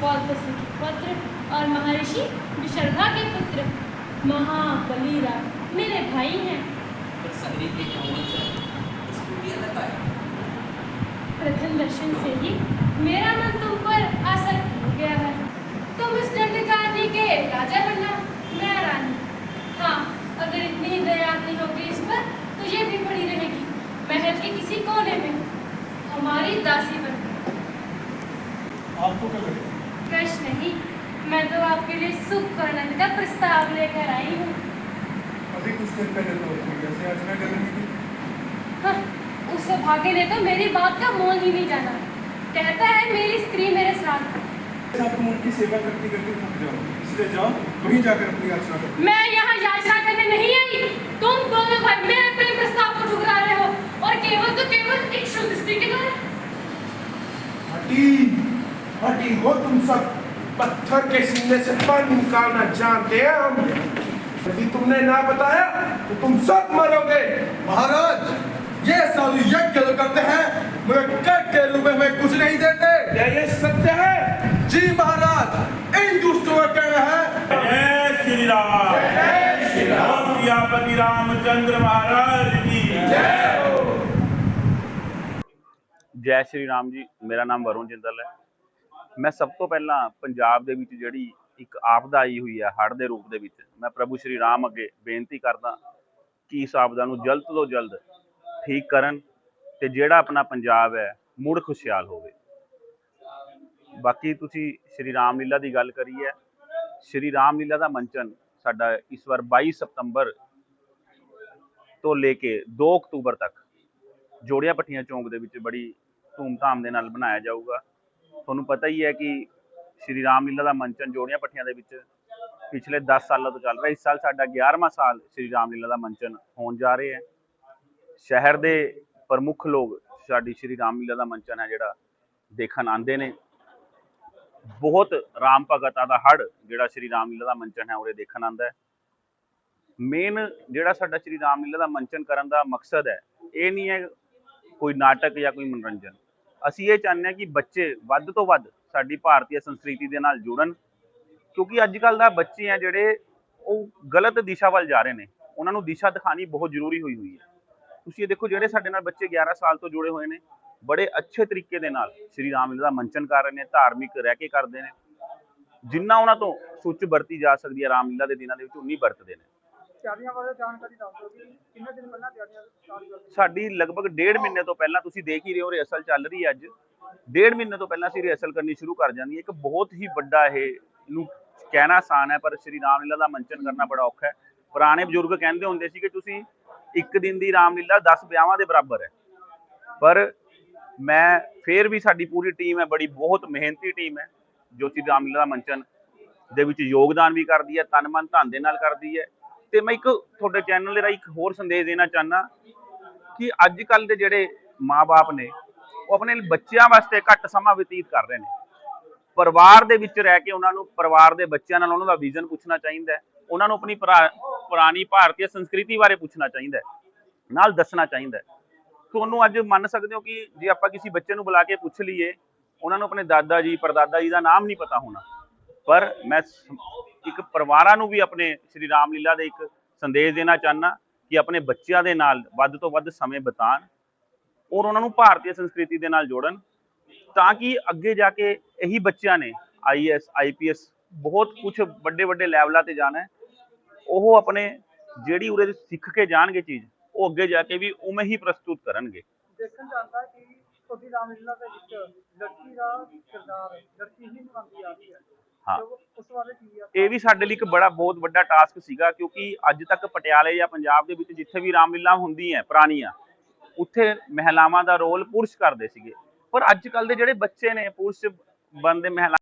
पौलुस के पुत्र और महर्षि विशर्भा के पुत्र। महाबली राम मेरे भाई हैं। प्रथम दर्शन से ही मेरा मन तुम पर आसक्त हो गया है। तुम इस दंडकारनी के राजा बनना, मैं रानी। हाँ अगर इतनी ही दया नहीं होगी इस पर तो ये भी पड़ी रहेगी। महल के किसी कोने में हमारी दासी बन आपको क्या लगे कश नहीं मैं तो आपके लिए सुख और आनंद का प्रस्ताव लेकर आई हूँ। अभी कुछ देर पहले तो कैसे याचना कर रही थी हाँ, उस सौभाग्य ने तो मेरी बात का मोल ही नहीं जाना। कहता है मेरी स्त्री मेरे साथ। आप तुम उनकी सेवा करते करते थक जाओ। इसलिए जाओ वहीं जाकर अपनी याचना करो। मैं यहाँ याचना करने नहीं आई तुम दोनों भाई मेरे प्रेम प्रस्ताव को ठुकरा रहे हो और केवल तो केवल एक शुद्ध स्त्री के द्वारा हटी हटी हो तुम सब। पत्थर के सीने से पानी निकालना जानते हैं हम। यदि तुमने ना बताया तो तुम सब मरोगे। महाराज ये साधु यज्ञ जो करते हैं मुझे कट के रूप में कुछ नहीं देते। क्या ये सत्य है? जी महाराज इन दुष्टों का कहना है। जय श्री राम जय रामचंद्र महाराज की जय। जय श्री राम जी मेरा नाम वरुण जिंदल है। ਮੈਂ ਸਭ ਤੋਂ ਪਹਿਲਾਂ ਪੰਜਾਬ ਦੇ ਵਿੱਚ ਜਿਹੜੀ ਇੱਕ ਆਪਦਾ ਆਈ ਹੋਈ ਹੈ ਹੜ੍ਹ ਦੇ ਰੂਪ ਦੇ ਵਿੱਚ, ਮੈਂ ਪ੍ਰਭੂ ਸ਼੍ਰੀ ਰਾਮ ਅੱਗੇ ਬੇਨਤੀ ਕਰਦਾ ਕਿ ਇਸ ਆਪਦਾ ਨੂੰ ਜਲਦ ਤੋਂ ਜਲਦ ਠੀਕ ਕਰਨ ਤੇ ਜਿਹੜਾ ਆਪਣਾ ਪੰਜਾਬ ਹੈ, ਮੁੜ ਖੁਸ਼ਹਾਲ ਹੋਵੇ। ਬਾਕੀ ਤੁਸੀਂ ਸ਼੍ਰੀ ਰਾਮ ਲੀਲਾ ਦੀ ਗੱਲ ਕਰੀ ਹੈ, ਸ਼੍ਰੀ ਰਾਮ ਲੀਲਾ ਦਾ ਮੰਚਨ ਸਾਡਾ ਇਸ ਵਾਰ 22 ਸਤੰਬਰ ਤੋਂ ਲੈ ਕੇ 2 ਅਕਤੂਬਰ ਤੱਕ ਜੋੜੀਆਂ ਪੱਟੀਆਂ ਚੌਂਕ ਦੇ ਵਿੱਚ ਬੜੀ ਧੂਮਧਾਮ ਦੇ ਨਾਲ ਬਣਾਇਆ ਜਾਊਗਾ। ਤੁਹਾਨੂੰ ਪਤਾ ਹੀ ਹੈ ਕਿ ਸ਼੍ਰੀ ਰਾਮ ਲੀਲਾ ਦਾ ਮੰਚਨ ਜੋੜੀਆਂ ਪੱਟੀਆਂ ਦੇ ਵਿੱਚ ਪਿਛਲੇ 10 ਸਾਲਾਂ ਤੋਂ ਚੱਲ ਰਿਹਾ। ਇਸ ਸਾਲ ਸਾਡਾ 11ਵਾਂ ਸਾਲ ਸ਼੍ਰੀ ਰਾਮ ਲੀਲਾ ਦਾ ਮੰਚਨ ਹੋਣ ਜਾ ਰਿਹਾ ਹੈ। ਸ਼ਹਿਰ ਦੇ ਪ੍ਰਮੁੱਖ ਲੋਕ ਸਾਡੀ ਸ਼੍ਰੀ ਰਾਮ ਲੀਲਾ ਦਾ ਮੰਚਨ ਹੈ ਜਿਹੜਾ ਦੇਖਣ ਆਉਂਦੇ ਨੇ। ਬਹੁਤ ਰਾਮ ਭਗਤਾਂ ਦਾ ਹੜ ਜਿਹੜਾ ਸ਼੍ਰੀ ਰਾਮ ਲੀਲਾ ਦਾ ਮੰਚਨ ਹੈ ਉਹਦੇ ਦੇਖਣ ਆਉਂਦਾ ਹੈ। ਮੇਨ ਜਿਹੜਾ ਸਾਡਾ ਸ਼੍ਰੀ ਰਾਮ ਲੀਲਾ ਦਾ ਮੰਚਨ ਕਰਨ ਦਾ ਮਕਸਦ ਹੈ, ਇਹ ਨਹੀਂ ਹੈ ਕੋਈ ਨਾਟਕ ਜਾਂ ਕੋਈ ਮਨੋਰੰਜਨ। ਅਸੀਂ ਇਹ ਚਾਹੁੰਦੇ ਹਾਂ ਕਿ ਬੱਚੇ ਵੱਧ ਤੋਂ ਵੱਧ ਸਾਡੀ ਭਾਰਤੀ ਸੰਸਕ੍ਰਿਤੀ ਦੇ ਨਾਲ ਜੁੜਨ, ਕਿਉਂਕਿ ਅੱਜ ਕੱਲ ਦਾ ਬੱਚੇ ਆ ਜਿਹੜੇ ਉਹ ਗਲਤ ਦਿਸ਼ਾ ਵੱਲ ਜਾ ਰਹੇ ਨੇ। ਉਹਨਾਂ ਨੂੰ ਦਿਸ਼ਾ ਦਿਖਾਣੀ ਬਹੁਤ ਜ਼ਰੂਰੀ ਹੋਈ ਹੋਈ ਹੈ। ਤੁਸੀਂ ਇਹ ਦੇਖੋ ਜਿਹੜੇ ਸਾਡੇ ਨਾਲ ਬੱਚੇ 11 ਸਾਲ ਤੋਂ ਜੁੜੇ ਹੋਏ ਨੇ, ਬੜੇ ਅੱਛੇ ਤਰੀਕੇ ਦੇ ਨਾਲ ਸ਼੍ਰੀ ਰਾਮਲੀਲਾ ਦਾ ਮੰਚਨ ਕਰ ਰਹੇ ਨੇ, ਧਾਰਮਿਕ ਰਹਿ ਕੇ ਕਰਦੇ ਨੇ। ਜਿੰਨਾ ਉਹਨਾਂ ਤੋਂ ਸੁੱਚ ਵਰਤੀ ਜਾ ਸਕਦੀ ਹੈ ਰਾਮਲੀਲਾ ਦੇ ਦਿਨਾਂ ਦੇ ਵਿੱਚ, ਉਨੀ ਵਰਤਦੇ ਨੇ। ਤਿਆਰੀਆਂ ਬਾਰੇ ਜਾਣਕਾਰੀ ਦੱਸ ਦਿਓ ਕਿ ਕਿੰਨੇ ਦਿਨ ਪਹਿਲਾਂ ਤਿਆਰੀਆਂ ਸਟਾਰਟ ਕਰ ਸਾਡੀ ਲਗਭਗ ਡੇਢ ਮਹੀਨੇ ਤੋਂ ਪਹਿਲਾਂ ਤੁਸੀਂ ਦੇਖ ਹੀ ਰਹੇ ਹੋ ਰਿਹਰਸਲ ਚੱਲ ਰਹੀ ਹੈ ਅੱਜ। ਡੇਢ ਮਹੀਨੇ ਤੋਂ ਪਹਿਲਾਂ ਅਸੀਂ ਰਿਹਰਸਲ ਕਰਨੀ ਸ਼ੁਰੂ ਕਰ ਜਾਂਦੀ ਹੈ। ਇੱਕ ਬਹੁਤ ਹੀ ਵੱਡਾ ਇਹ ਇਹਨੂੰ ਕਹਿਣਾ ਆਸਾਨ ਹੈ, ਪਰ ਸ਼੍ਰੀ ਰਾਮ ਲੀਲਾ ਦਾ ਮੰਚਨ ਕਰਨਾ ਬੜਾ ਔਖਾ ਹੈ। ਪੁਰਾਣੇ ਬਜ਼ੁਰਗ ਕਹਿੰਦੇ ਹੁੰਦੇ ਸੀ ਕਿ ਤੁਸੀਂ ਇੱਕ ਦਿਨ ਦੀ ਰਾਮ ਲੀਲਾ 10 ਵਿਆਹਾਂ ਦੇ ਬਰਾਬਰ ਹੈ। ਪਰ ਮੈਂ ਫੇਰ ਵੀ ਸਾਡੀ ਪੂਰੀ ਟੀਮ ਹੈ, ਬੜੀ ਬਹੁਤ ਮਿਹਨਤੀ ਟੀਮ ਹੈ, ਜੋ ਸ਼੍ਰੀ ਰਾਮ ਲੀਲਾ ਦਾ ਮੰਚਨ ਦੇ ਵਿੱਚ ਯੋਗਦਾਨ ਵੀ ਕਰਦੀ ਹੈ, ਤਨ ਮਨ ਧਨ ਦੇ ਨਾਲ ਕਰਦੀ ਹੈ। ਤੇ ਮੈਂ ਇੱਕ ਤੁਹਾਡੇ ਚੈਨਲ ਦੇ ਰਾਹੀਂ ਇੱਕ ਹੋਰ ਸੰਦੇਸ਼ ਦੇਣਾ ਚਾਹਨਾ ਕਿ ਅੱਜ ਕੱਲ ਦੇ ਜਿਹੜੇ ਮਾਪੇ ਨੇ, ਉਹ ਆਪਣੇ ਬੱਚਿਆਂ ਵਾਸਤੇ ਘੱਟ ਸਮਾਂ ਬਤੀਤ ਕਰ ਰਹੇ ਨੇ। ਪਰਿਵਾਰ ਦੇ ਵਿੱਚ ਰਹਿ ਕੇ ਉਹਨਾਂ ਨੂੰ, ਪਰਿਵਾਰ ਦੇ ਬੱਚਿਆਂ ਨਾਲ ਉਹਨਾਂ ਦਾ ਵਿਜ਼ਨ ਪੁੱਛਣਾ ਚਾਹੀਦਾ ਉਹਨਾਂ ਨੂੰ ਆਪਣੀ ਪੁਰਾ- ਪੁਰਾਣੀ ਭਾਰਤੀ ਸੰਸਕ੍ਰਿਤੀ ਬਾਰੇ ਪੁੱਛਣਾ ਚਾਹੀਦਾ ਨਾਲ ਦੱਸਣਾ ਚਾਹੀਦਾ ਤੁਹਾਨੂੰ ਅੱਜ ਮੰਨ ਸਕਦੇ ਹੋ ਕਿ ਜੇ ਆਪਾਂ ਕਿਸੇ ਬੱਚੇ ਨੂੰ ਬੁਲਾ ਕੇ ਪੁੱਛ ਲਈਏ, ਉਹਨਾਂ ਨੂੰ ਆਪਣੇ ਦਾਦਾ ਜੀ ਪਰਦਾਦਾ ਜੀ ਦਾ ਨਾਮ ਨਹੀਂ ਪਤਾ ਹੋਣਾ। ਪਰ ਮੈਂ ਇੱਕ ਪਰਿਵਾਰਾਂ ਨੂੰ ਵੀ ਆਪਣੇ ਸ਼੍ਰੀ ਰਾਮ ਲੀਲਾ ਦੇ ਇੱਕ ਸੰਦੇਸ਼ ਦੇਣਾ ਚਾਹਨਾ ਕਿ ਆਪਣੇ ਬੱਚਿਆਂ ਦੇ ਨਾਲ ਵੱਧ ਤੋਂ ਵੱਧ ਸਮੇਂ ਬਿਤਾਣ ਔਰ ਉਹਨਾਂ ਨੂੰ ਭਾਰਤੀ ਸੰਸਕ੍ਰਿਤੀ ਦੇ ਨਾਲ ਜੋੜਨ ਤਾਂ ਕਿ ਅੱਗੇ ਜਾ ਕੇ ਇਹੀ ਬੱਚਿਆਂ ਨੇ ਆਈਐਸ ਆਈਪੀਐਸ ਬਹੁਤ ਕੁਝ ਵੱਡੇ ਵੱਡੇ ਲੈਵਲਾਂ ਤੇ ਜਾਣਾ ਹੈ। ਉਹ ਆਪਣੇ ਜਿਹੜੀ ਉਰੇ ਸਿੱਖ ਕੇ ਜਾਣਗੇ ਚੀਜ਼, ਉਹ ਅੱਗੇ ਜਾ ਕੇ ਵੀ ਉਵੇਂ ਹੀ ਪ੍ਰਸਤੁਤ ਕਰਨਗੇ। ਦੇਖਣ ਜਾਂਦਾ ਕਿ ਤੁਹਾਡੀ ਰਾਮਲੀਲਾ ਦੇ ਵਿੱਚ ਲੜਕੀ ਦਾ ਕਿਰਦਾਰ ਲੜਕੀ ਹੀ ਨਿਭਾਉਂਦੀ ਆ ਰਹੀ ਹੈ। ਹਾਂ। ਤੇ ਉਹ- ਉਸ ਬਾਰੇ ਕੀ ਆ? ਇਹ ਵੀ ਸਾਡੇ ਲਈ ਇੱਕ ਬੜਾ ਬਹੁਤ ਵੱਡਾ ਟਾਸਕ ਸੀਗਾ ਕਿਉਂਕਿ ਅੱਜ ਤੱਕ ਪਟਿਆਲੇ ਜਾਂ ਪੰਜਾਬ ਦੇ ਵਿੱਚ ਜਿੱਥੇ ਵੀ ਰਾਮਲੀਲਾ ਹੁੰਦੀਆਂ ਪੁਰਾਣੀਆਂ ਉੱਥੇ ਮਹਿਲਾਵਾਂ ਦਾ ਰੋਲ ਪੁਰਸ਼ ਕਰਦੇ ਸੀਗੇ। ਪਰ ਅੱਜ ਕੱਲ ਦੇ ਜਿਹੜੇ ਬੱਚੇ ਨੇ ਪੁਰਸ਼ ਬਣਦੇ ਮਹਿਲਾ